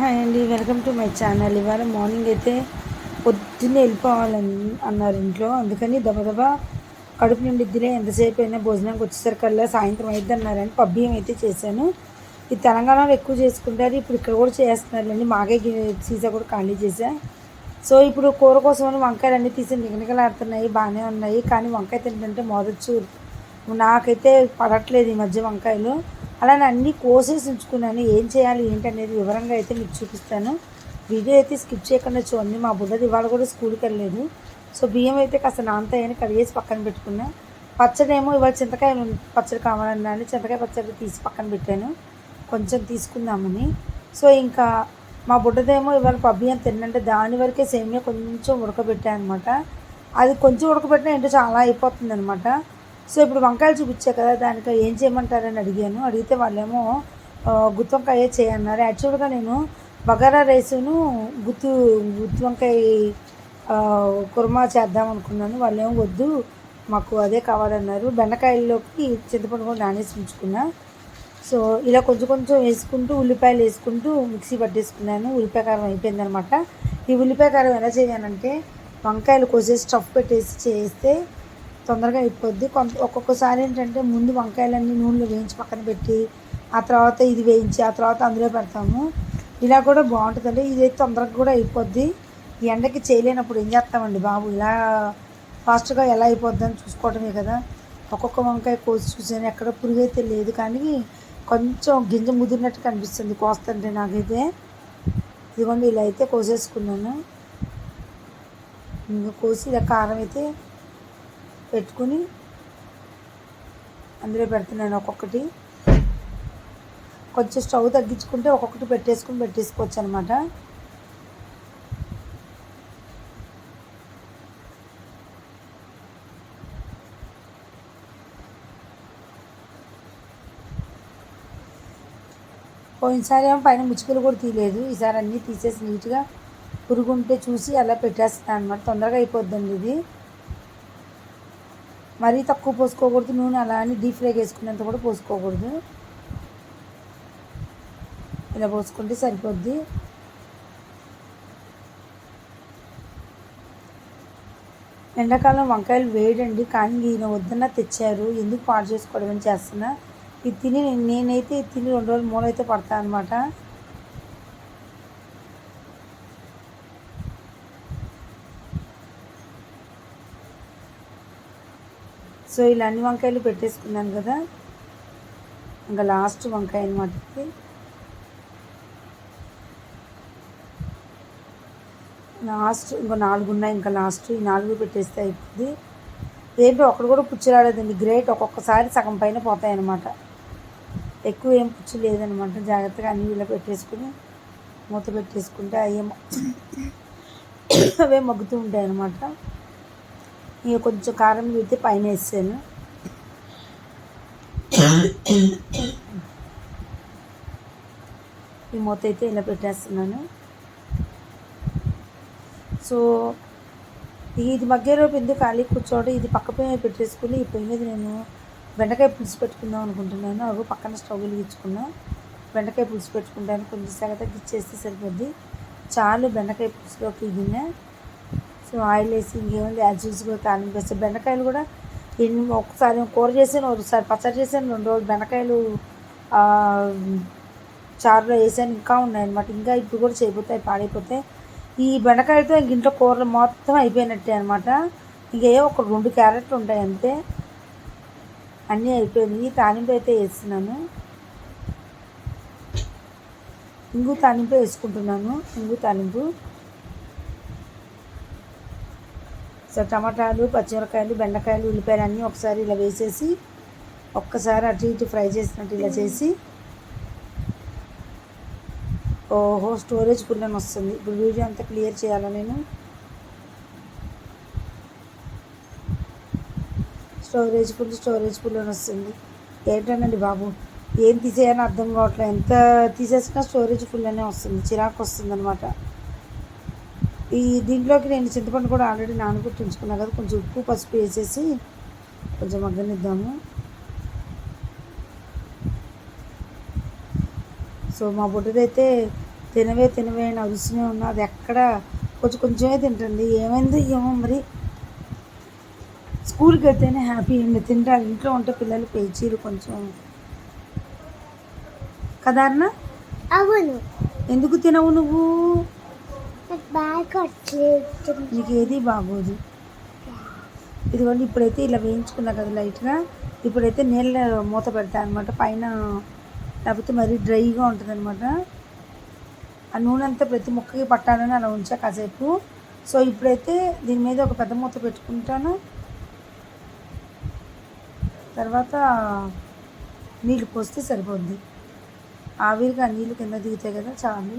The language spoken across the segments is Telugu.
హాయ్ అండి వెల్కమ్ టు మై ఛానల్. ఇవాళ మార్నింగ్ అయితే పొద్దున్నే వెళ్ళిపోవాలని అన్నారు ఇంట్లో. అందుకని దబదబా కడుపు నుండి ఇద్దరే ఎంతసేపు అయినా భోజనానికి వచ్చేసరికల్లా సాయంత్రం అయితే అన్నారని పబ్బియం అయితే చేశాను. ఈ తెలంగాణలో ఎక్కువ చేసుకుంటారు ఇప్పుడు ఇక్కడ కూడా చేస్తున్నారులేండి. మాకే సీసా కూడా ఖాళీ చేశా. సో ఇప్పుడు కూర కోసమని వంకాయలు అన్నీ తీసి నిగనిగలాడుతున్నాయి బాగానే ఉన్నాయి. కానీ వంకాయ తింటుంటే మొదచ్చు నాకైతే పడట్లేదు ఈ మధ్య వంకాయలు. అలా నేను అన్నీ కోసేసి ఉంచుకున్నాను. ఏం చేయాలి ఏంటనేది వివరంగా అయితే మీకు చూపిస్తాను. వీడియో అయితే స్కిప్ చేయకుండా చూడండి. మా బుడ్డది ఇవాళ కూడా స్కూల్కి వెళ్ళలేదు. సో బియ్యం అయితే కాస్త నానతాయని కడిగేసి పక్కన పెట్టుకున్నా. పచ్చడి ఏమో ఇవాళ చింతకాయ పచ్చడి కావాలన్నాను. చింతకాయ పచ్చడి తీసి పక్కన పెట్టాను. కొంచెం తీసుకుందామని. సో ఇంకా మా బుడ్డదేమో ఇవాళ పబ్బియం తిన్నంటే దాని వరకే సేమియా కొంచెం ఉడకబెట్టాను అనమాట అది కొంచెం ఉడకబెట్టినా ఏంటో చాలా అయిపోతుంది అనమాట సో ఇప్పుడు వంకాయలు చూపించా కదా దానికి ఏం చేయమంటారని అడిగాను. అడిగితే వాళ్ళేమో గుత్తి వంకాయ చేయన్నారు. యాక్చువల్గా నేను బగారా రైసును గుత్తు గుత్తి వంకాయ కుర్మా చేద్దాం అనుకున్నాను. వాళ్ళేమో వద్దు మాకు అదే కావాలన్నారు. బెండకాయల్లోకి చింతపండు కూడా నానేసి ఉంచుకున్నా. సో ఇలా కొంచెం కొంచెం వేసుకుంటూ ఉల్లిపాయలు వేసుకుంటూ మిక్సీ పట్టేసుకున్నాను. ఉల్లిపాయ కారం అయిపోయిందనమాట. ఈ ఉల్లిపాయ కారం ఎలా చేయాలంటే వంకాయలు కోసేసి స్టఫ్ పెట్టేసి చేస్తే తొందరగా అయిపోద్ది. కొంత ఒక్కొక్కసారి ఏంటంటే ముందు వంకాయలన్నీ నూనెలో వేయించి పక్కన పెట్టి ఆ తర్వాత ఇది వేయించి ఆ తర్వాత అందులో పెడతాము. ఇలా కూడా బాగుంటుందండి. ఇదైతే తొందరగా కూడా అయిపోద్ది. ఎండకి చేయలేనప్పుడు ఏం చేస్తామండి బాబు? ఇలా ఫాస్ట్గా ఎలా అయిపోద్దని చూసుకోవటమే కదా. ఒక్కొక్క వంకాయ కోసి చూసాను ఎక్కడ పురుగు అయితే లేదు కానీ కొంచెం గింజ ముదిరినట్టు కనిపిస్తుంది కోస్తుంటే నాకైతే. ఇదిగోండి ఇలా అయితే కోసేసుకున్నాను. ఇంకా కోసి ఇలా కారం అయితే పెట్టుకుని అందులో పెడుతున్నాను ఒక్కొక్కటి. కొంచెం స్టవ్ తగ్గించుకుంటే ఒక్కొక్కటి పెట్టేసుకుని పెట్టేసుకోవచ్చు అనమాట పోయినసారి ఏమో పైన ముచ్చుకలు కూడా తీయలేదు. ఈసారి అన్నీ తీసేసి నీట్గా పురుగు ఉంటే చూసి అలా పెట్టేస్తాను అనమాట తొందరగా అయిపోద్దండి ఇది. మరీ తక్కువ పోసుకోకూడదు నూనె అలా అని డీప్ ఫ్రై చేసుకున్నంత కూడా పోసుకోకూడదు. ఇలా పోసుకుంటే సరిపోద్ది. ఎండాకాలం వంకాయలు వేయడండి కానీ ఈయన వద్దన్న తెచ్చారు. ఎందుకు పాడు చేసుకోవడం అని చేస్తున్నా. ఇది తిని నేనైతే ఇది తిని రెండు రోజులు మూలైతే పడతా అనమాట సో ఇలా అన్ని వంకాయలు పెట్టేసుకున్నాను కదా. ఇంకా లాస్ట్ వంకాయ అనమాట ఇది. లాస్ట్ ఇంకో నాలుగు ఉన్నాయి ఇంకా లాస్ట్ ఈ నాలుగు పెట్టేస్తే అయిపోతుంది ఏంటో ఒకటి కూడా పుచ్చి రాలేదండి గ్రేట్. ఒక్కొక్కసారి సగం పైన పోతాయి అన్నమాట. ఎక్కువ ఏం పుచ్చి లేదనమాట జాగ్రత్తగా అన్ని ఇలా పెట్టేసుకుని మూత పెట్టేసుకుంటే అవి అవే మగ్గుతూ ఉంటాయి అన్నమాట. ఇక కొంచెం కారం పెడితే పైన వేసాను. ఈ మూత అయితే ఇలా పెట్టేస్తున్నాను. సో ఇది మధ్యలోపు ఎందుకు ఖాళీ కూర్చోవడం? ఇది పక్క పొయ్యి పెట్టేసుకుని ఈ పొయ్యి మీద నేను బెండకాయ పులుసు పెట్టుకుందాం అనుకుంటున్నాను. అవి పక్కన స్టవ్ వెలిగించుకున్నా. బెండకాయ పులుసు పెట్టుకుంటాను. కొంచెం సగ తగ్గిచ్చేస్తే సరిపోద్ది. చాలు బెండకాయ పులుసులోకి గిన్నె. సో ఆయిల్ వేసి ఇంకేముంది యాజ్ యూస్గా వేస్తే బెండకాయలు కూడా ఒకసారి కూర చేసాను ఒకసారి పచ్చడి చేసాను రెండు రోజులు బెండకాయలు చారులో వేసాను ఇంకా ఉన్నాయి అనమాట ఇంకా ఇప్పుడు కూడా చేయబోతాయి పాడైపోతాయి ఈ బెండకాయలతో ఇంక ఇంట్లో కూరలు మొత్తం అయిపోయినట్టే అనమాట ఇంకే ఒక రెండు క్యారెట్లు ఉంటాయి అంతే. అన్నీ అయిపోయినాయి. తానింపు అయితే వేస్తున్నాను. ఇంగు తానింపు వేసుకుంటున్నాను. ఇంగు తానింపు సో టమాటాలు పచ్చిమిరకాయలు బెండకాయలు ఉల్లిపాయలు అన్నీ ఒకసారి ఇలా వేసేసి ఒక్కసారి అటు ఇటు ఫ్రై చేసినట్టు ఇలా చేసి ఓహో స్టోరేజ్ ఫుల్ అని వస్తుంది. ఇప్పుడు వీడియో అంతా క్లియర్ చేయాలా నేను? స్టోరేజ్ ఫుల్ స్టోరేజ్ ఫుల్ అని వస్తుంది. ఏంటనండి బాబు? ఏం తీసేయాలని అర్థం కావట్లేదు. ఎంత తీసేసినా స్టోరేజ్ ఫుల్ అనే వస్తుంది. చిరాకు వస్తుంది అనమాట ఈ దీంట్లోకి నేను చింతపండు కూడా ఆల్రెడీ నానబెట్టి ఉంచుకున్నా కదా కొంచెం ఉప్పు పసుపు వేసేసి కొంచెం మగ్గనిద్దాము. సో మా బుడ్డదైతే తినవే తినవే అని అరుస్తూనే ఉన్నా. అది ఎక్కడ కొంచెం కొంచెమే తింటుంది. ఏమైంది ఏమో మరి. స్కూల్కి వెళ్తేనే హ్యాపీ అండి. తింటారు. ఇంట్లో ఉంటే పిల్లలు పేచీలు కొంచెం. కదా అన్న? అవును. ఎందుకు తినవు నువ్వు? నీకు ఏది బాగోదు. ఇదిగోండి ఇప్పుడైతే ఇలా వేయించుకున్నా కదా లైట్గా. ఇప్పుడైతే నీళ్ళ మూత పెడతా అనమాట పైన లేకపోతే మరీ డ్రైగా ఉంటుంది అనమాట ఆ నూనె అంతా ప్రతి ముక్కకి పట్టాలని అలా ఉంచా కాసేపు. సో ఇప్పుడైతే దీని మీద ఒక పెద్ద మూత పెట్టుకుంటాను. తర్వాత నీళ్ళు పోస్తే సరిపోద్ది. ఆవిరిగా ఆ నీళ్ళు కింద దిగుతాయి కదా చాలు.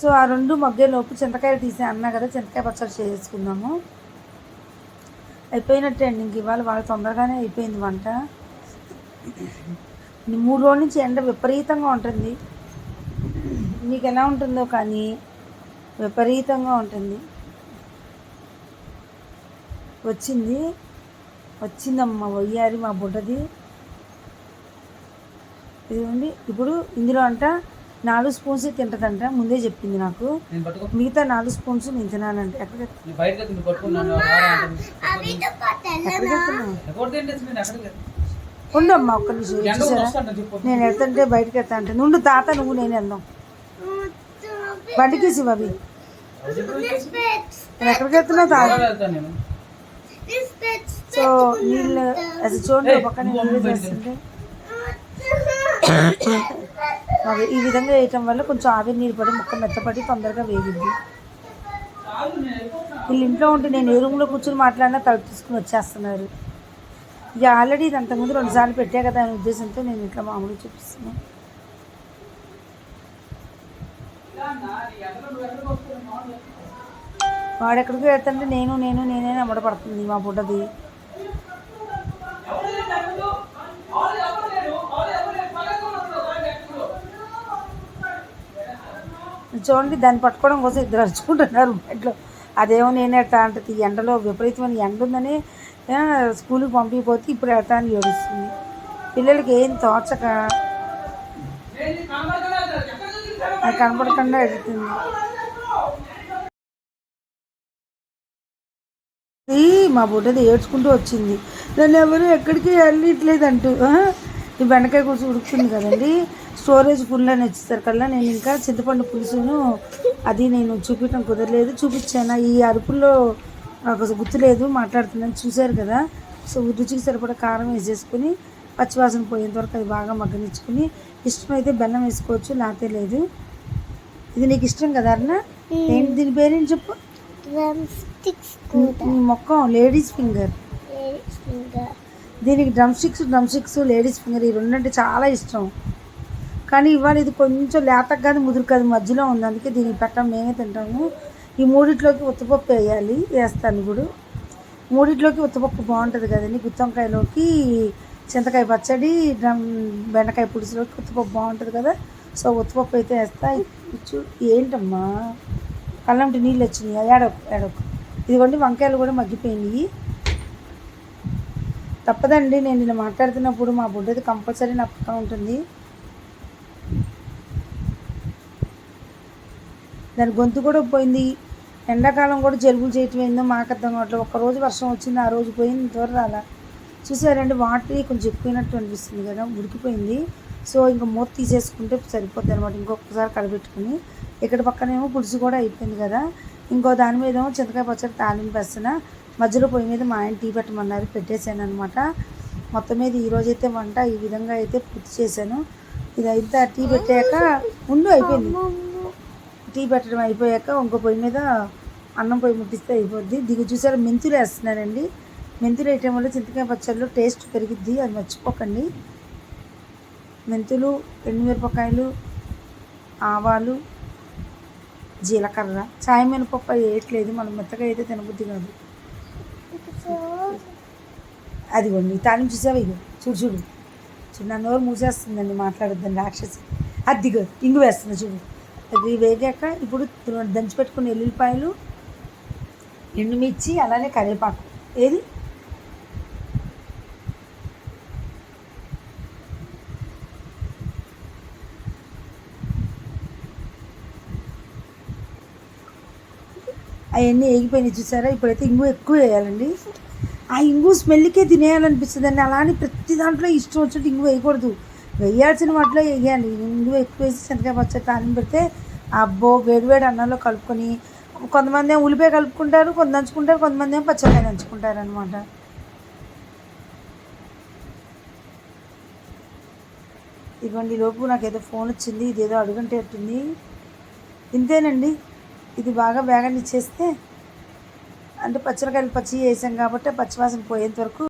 సో ఆ రెండు మగ్గేలోపు చింతకాయలు తీసి అన్నా కదా చింతకాయ పచ్చడి చేసుకుందాము. అయిపోయినట్టే అండి ఇంక ఇవాళ వాళ్ళ తొందరగానే అయిపోయింది వంట. మూడు రోజుల నుంచి ఎండ విపరీతంగా ఉంటుంది. మీకు ఎలా ఉంటుందో కానీ విపరీతంగా ఉంటుంది. వచ్చింది. వచ్చిందమ్మ వయ్యారి మా బుడ్డది. ఇదిగోండి ఇప్పుడు ఇందులో అంట నాలుగు స్పూన్స్ తింటదంట ముందే చెప్పింది నాకు. మిగతా నాలుగు స్పూన్స్ నేను తినాలంట ఉండమ్మా ఒక్క నిమిషం నేను వెళ్తుంటే బయటకు వెళ్తా అంటే నుండు తాత నువ్వు నేను వెళ్దాం. బండికి శివవి నేను ఎక్కడికి వెళ్తున్నావు తాత? సో నీళ్ళు అసలు చూడండి పక్కన నీళ్ళు చేస్తుంటే అవి ఈ విధంగా వేయటం వల్ల కొంచెం ఆవిరి నీరు పడి ముక్క మెత్తపడి తొందరగా వేగింది వీళ్ళు ఇంట్లో ఉంటే నేను ఏ రూమ్లో కూర్చొని మాట్లాడినా తలుపు తీసుకుని వచ్చేస్తున్నారు. ఇక ఆల్రెడీ ఇది అంతకుముందు రెండుసార్లు పెట్టా కదా అనే ఉద్దేశంతో నేను ఇట్లా మామూలుగా చూపిస్తున్నాను వాడెక్కడికి వెళ్తుంటే నేను నేను నేనే నమ్మడ పడుతుంది మా పుట్టది చూడండి దాన్ని పట్టుకోవడం కోసం ఇద్దరు అరుచుకుంటున్నారు బయటలో. అదేమో నేను ఎట్టా అంటది ఈ ఎండలో విపరీతమైన ఎండ ఉందని స్కూల్కి పంపిపోతే ఇప్పుడు ఎట్టా అని ఏడుస్తుంది. పిల్లలకి ఏం తోచక అది కనపడకుండా ఎడుతుంది. మా బుడ్డది ఏడ్చుకుంటూ వచ్చింది. నన్ను ఎవరు ఎక్కడికి వెళ్ళట్లేదంటూ ఈ బెండకాయ కూర్చు ఉడుకుతుంది కదండి. స్టోరేజ్ ఫుల్ అని వచ్చేసరికల్లా నేను ఇంకా చింతపండు పులుసును అది నేను చూపించడం కుదరలేదు. చూపించాను? ఈ అరుపుల్లో నాకు గుర్తులేదు మాట్లాడుతున్నాను. చూశారు కదా? సో రుచికి సరిపడా కారం వేసేసుకుని పచ్చివాసన పోయేంత వరకు అది బాగా మగ్గనిచ్చుకుని ఇష్టమైతే బెల్లం వేసుకోవచ్చు లేకపోతే లేదు. ఇది నీకు ఇష్టం కదా అన్న ఏంటి దీని పేరేంటి చెప్పు? మొక్క లేడీస్ ఫింగర్ దీనికి drum sticks drum sticks ladies finger ఈ రెండు అంటే చాలా ఇష్టం. కానీ ఇవాళ ఇది కొంచెం లేతగ్గా కాదు ముదురు కాదు మధ్యలో ఉంది. అందుకే దీనికి పెట్టం మేమే తింటాము. ఈ మూడిట్లోకి ఉత్తపప్పు వేయాలి వేస్తాను ఇప్పుడు. మూడిట్లోకి ఉత్తపప్పు బాగుంటుంది కదండి. గుత్తంకాయలోకి చింతకాయ పచ్చడి డ్రమ్ బెండకాయ పులుసులోకి ఉత్తపప్పు బాగుంటుంది కదా. సో ఉత్తపప్పు అయితే వేస్తా. ఇచ్చు ఏంటమ్మా? కళ్ళంటి నీళ్ళు వచ్చినాయి? ఏడొక ఏడొక ఇదిగోండి వంకాయలు కూడా మగ్గిపోయినాయి. తప్పదండి నేను ఇలా మాట్లాడుతున్నప్పుడు మా బుడ్డది కంపల్సరీ నా పక్కన ఉంటుంది. దాని గొంతు కూడా పోయింది. ఎండాకాలం కూడా జలుబులు చేయటం ఏందో మాకు అర్థం కావట్లేదు. ఒక్కరోజు వర్షం వచ్చింది ఆ రోజు పోయింది త్వర రాలా. చూసారండి వాటర్ కొంచెం ఎక్కువైనట్టు అనిపిస్తుంది కదా ఉడికిపోయింది. సో ఇంకా మూత తీసేసుకుంటే సరిపోద్ది అనమాట ఇంకొకసారి కలబెట్టుకుని ఇక్కడ పక్కనేమో పులుసు కూడా అయిపోయింది కదా. ఇంకో దాని మీద ఏమో చింతకాయ పచ్చడి తాలింపు వేస్తున్నా. మధ్యలో పొయ్యి మీద మా ఆయన టీ పెట్టమన్నారు పెట్టేశాను అనమాట మొత్తం మీద ఈరోజు అయితే వంట ఈ విధంగా అయితే పూర్తి చేశాను. ఇది అయితే టీ పెట్టాక ముందు అయిపోయింది. టీ పెట్టడం అయిపోయాక ఇంకో పొయ్యి మీద అన్నం పొయ్యి ముట్టిస్తే అయిపోద్ది. దిగు చూసారు మెంతులు వేస్తున్నానండి మెంతులు వేయటం వల్ల చింతకాయ పచ్చళ్ళు టేస్ట్ పెరిగిద్ది అది మర్చిపోకండి. మెంతులు ఎండుమిరపకాయలు ఆవాలు జీలకర్ర చాయ్ మినపప్పు వేయట్లేదు. మనం మెత్తగా అయితే తినబుద్ధి కాదు. అదిగోండి తాను చూసావా ఇగో? చూడు చూడు. చూడు నా నోరు మూసేస్తుందండి మాట్లాడొద్దండి రాక్షసి. అది ఇంగు వేస్తుంది చూడు. అది వేగాక ఇప్పుడు దంచి పెట్టుకున్న ఎల్లుల్లిపాయలు ఎండుమిర్చి అలానే కరివేపాకు. ఏది? అవన్నీ వేగిపోయినాయి చూసారా? ఇప్పుడైతే ఇంగు ఎక్కువ వేయాలండి. ఆ ఇంగు స్మెల్కే తినేయాలనిపిస్తుంది అండి అలా అని ప్రతి దాంట్లో ఇష్టం వచ్చినట్టు ఇంగు వేయకూడదు. వేయాల్సిన వాటిలో వేయాలి ఇంగు ఎక్కువ వేసి శనగ పచ్చడి తాలింపు పెడితే అబ్బో వేడివేడి అన్నంలో కలుపుకొని కొంతమంది ఏమో ఉల్లిపాయ కలుపుకుంటారు కొంత నంచుకుంటారు కొంతమంది ఏమో పచ్చడికాయ నంచుకుంటారు అనమాట ఇదిగోండి లోపు నాకు ఏదో ఫోన్ వచ్చింది ఇదేదో అడుగుంటేట్టుంది ఇంతేనండి. ఇది బాగా వేగనిచ్చేస్తే అంటే పచ్చడికాయలు పచ్చి వేసాం కాబట్టి పచ్చివాసన పోయేంత వరకు